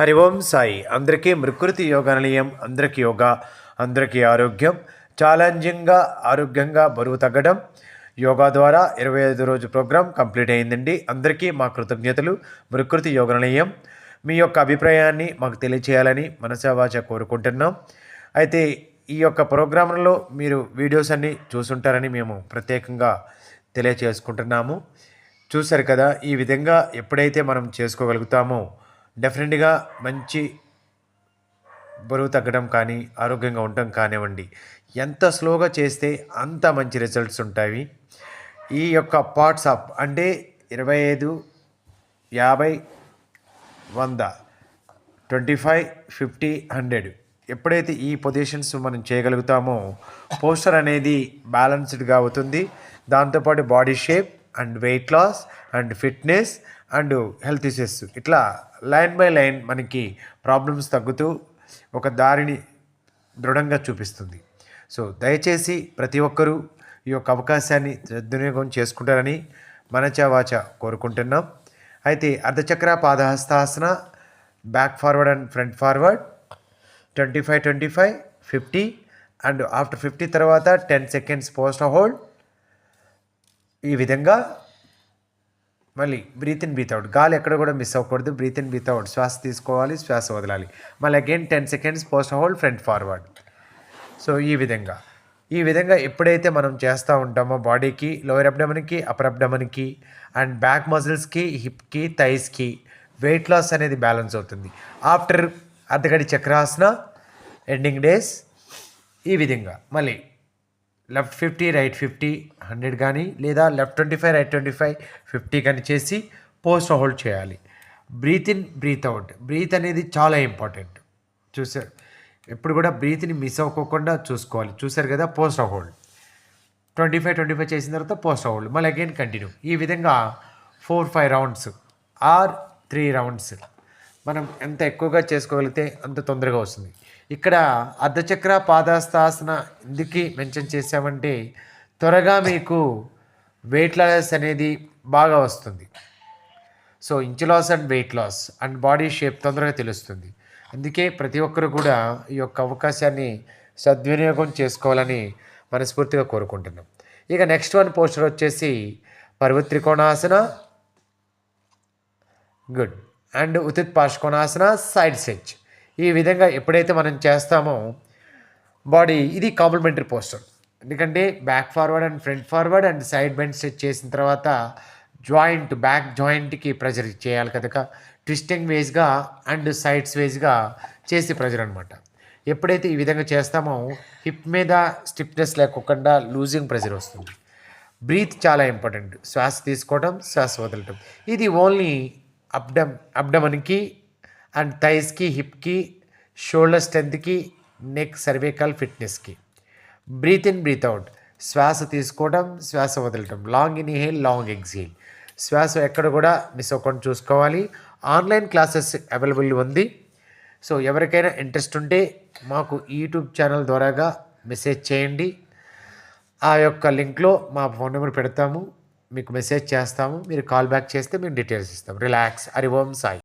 హరి ఓం సాయి. అందరికీ మృకృతి యోగ నిలయం అందరికీ యోగా అందరికీ ఆరోగ్యం. ఛాలెంజింగ్గా ఆరోగ్యంగా బరువు తగ్గడం యోగా ద్వారా ఇరవై ఐదు రోజు ప్రోగ్రాం కంప్లీట్ అయిందండి. అందరికీ మా కృతజ్ఞతలు. మృకృతి యోగ నిలయం. మీ యొక్క అభిప్రాయాన్ని మాకు తెలియచేయాలని మనసావాచ కోరుకుంటున్నాం. అయితే ఈ యొక్క ప్రోగ్రాంలో మీరు వీడియోస్ అన్నీ చూసుంటారని మేము ప్రత్యేకంగా తెలియచేసుకుంటున్నాము. చూశారు కదా ఈ విధంగా ఎప్పుడైతే మనం చేసుకోగలుగుతామో డెఫినెట్గా మంచి బరువు తగ్గడం కానీ ఆరోగ్యంగా ఉండటం కానివ్వండి. ఎంత స్లోగా చేస్తే అంత మంచి రిజల్ట్స్ ఉంటాయి. ఈ యొక్క పార్ట్స్ అప్ అంటే ఇరవై ఐదు యాభై వంద ట్వంటీ ఫైవ్ ఫిఫ్టీ హండ్రెడ్ ఎప్పుడైతే ఈ పొజిషన్స్ మనం చేయగలుగుతామో పోస్టర్ అనేది బ్యాలెన్స్డ్గా అవుతుంది. దాంతోపాటు body shape and weight loss and fitness and health issues. ఇట్లా లైన్ బై లైన్ మనకి ప్రాబ్లమ్స్ తగ్గుతూ ఒక దారిని దృఢంగా చూపిస్తుంది. సో దయచేసి ప్రతి ఒక్కరూ ఈ యొక్క అవకాశాన్ని సద్వినియోగం చేసుకుంటారని మనచావాచ కోరుకుంటున్నాం. అయితే ardhachakra పాదహస్తాసన back forward and front forward twenty five twenty five fifty and after fifty తర్వాత టెన్ సెకండ్స్ పోస్ట్ హోల్డ్ ఈ విధంగా మళ్ళీ బ్రీత్ ఇన్ బ్రీత్ అవుట్ గాలి ఎక్కడ కూడా మిస్ అవ్వకూడదు. బ్రీత్ ఇన్ బ్రీత్ అవుట్ శ్వాస తీసుకోవాలి శ్వాస వదలాలి. మళ్ళీ again ten seconds post hold front forward so ఈ విధంగా. ఈ విధంగా ఎప్పుడైతే మనం చేస్తూ ఉంటామో బాడీకి లోయర్ అబ్డమన్కి అప్పర్ అబ్డమన్కి అండ్ బ్యాక్ మజిల్స్కి హిప్కి థైస్కి వెయిట్ లాస్ అనేది బ్యాలెన్స్ అవుతుంది. ఆఫ్టర్ అర్ధగడి చక్రాసన ఎండింగ్ డేస్ ఈ విధంగా. మళ్ళీ left fifty right fifty hundred కానీ లేదా left twenty five right twenty five fifty కానీ చేసి పోస్ట్ హోల్డ్ చేయాలి. Breathe in breathe out. Breath అనేది చాలా ఇంపార్టెంట్. చూసారు? ఎప్పుడు కూడా బ్రీత్ని మిస్ అవ్వకోకుండా చూసుకోవాలి. చూసారు కదా? Post hold. Twenty five twenty five చేసిన తర్వాత పోస్ట్ హోల్డ్. మళ్ళీ అగైన్ కంటిన్యూ. ఈ విధంగా four five rounds or three rounds మనం ఎంత ఎక్కువగా చేసుకోగలిగితే అంత తొందరగా వస్తుంది. ఇక్కడ అర్ధచక్ర పాదాస్తాసన ఎందుకు మెన్షన్ చేసామంటే త్వరగా మీకు వెయిట్ లాస్ అనేది బాగా వస్తుంది. So inch loss and weight loss and body shape తొందరగా తెలుస్తుంది. అందుకే ప్రతి ఒక్కరు కూడా ఈ యొక్క అవకాశాన్ని సద్వినియోగం చేసుకోవాలని మనస్ఫూర్తిగా కోరుకుంటున్నాం. ఇక నెక్స్ట్ వన్ పోస్టర్ వచ్చేసి పర్వత్రికోణాసన గుడ్ అండ్ ఉతిత్ పార్శ్వనాసన సైడ్ సెచ్ ఈ విధంగా ఎప్పుడైతే మనం చేస్తామో బాడీ ఇది కాంప్లిమెంటరీ పోస్టర్. ఎందుకంటే back forward and front forward and side bend set చేసిన తర్వాత జాయింట్ బ్యాక్ జాయింట్కి ప్రెజర్ చేయాలి కనుక ట్విస్టింగ్ వేస్గా అండ్ సైడ్స్ వేస్గా చేసే ప్రెజర్ అనమాట ఎప్పుడైతే ఈ విధంగా చేస్తామో హిప్ మీద స్టిఫ్నెస్ లేకోకుండా లూజింగ్ ప్రెజర్ వస్తుంది. బ్రీత్ చాలా ఇంపార్టెంట్. శ్వాస తీసుకోవడం శ్వాస వదలటం. ఇది ఓన్లీ అబ్డమ్ అబ్డమన్కి అండ్ థైస్కి హిప్కి షోల్డర్ స్ట్రెంత్కి neck cervical ఫిట్నెస్కి. Breathe in breathe out. శ్వాస తీసుకోవడం శ్వాస వదలటం. లాంగ్ ఇన్హేల్ లాంగ్ ఎక్స్హేల్ శ్వాస ఎక్కడ కూడా మిస్ అవ్వకుండా చూసుకోవాలి. ఆన్లైన్ క్లాసెస్ అవైలబుల్ ఉంది. సో ఎవరికైనా ఇంట్రెస్ట్ ఉంటే మాకు యూట్యూబ్ ఛానల్ ద్వారాగా మెసేజ్ చేయండి. ఆ యొక్క లింక్లో మా ఫోన్ నెంబర్ పెడతాము. మీకు మెసేజ్ చేస్తాము మీరు కాల్ బ్యాక్ చేస్తే మేము డీటెయిల్స్ ఇస్తాం. రిలాక్స్ హరి ఓం సాయి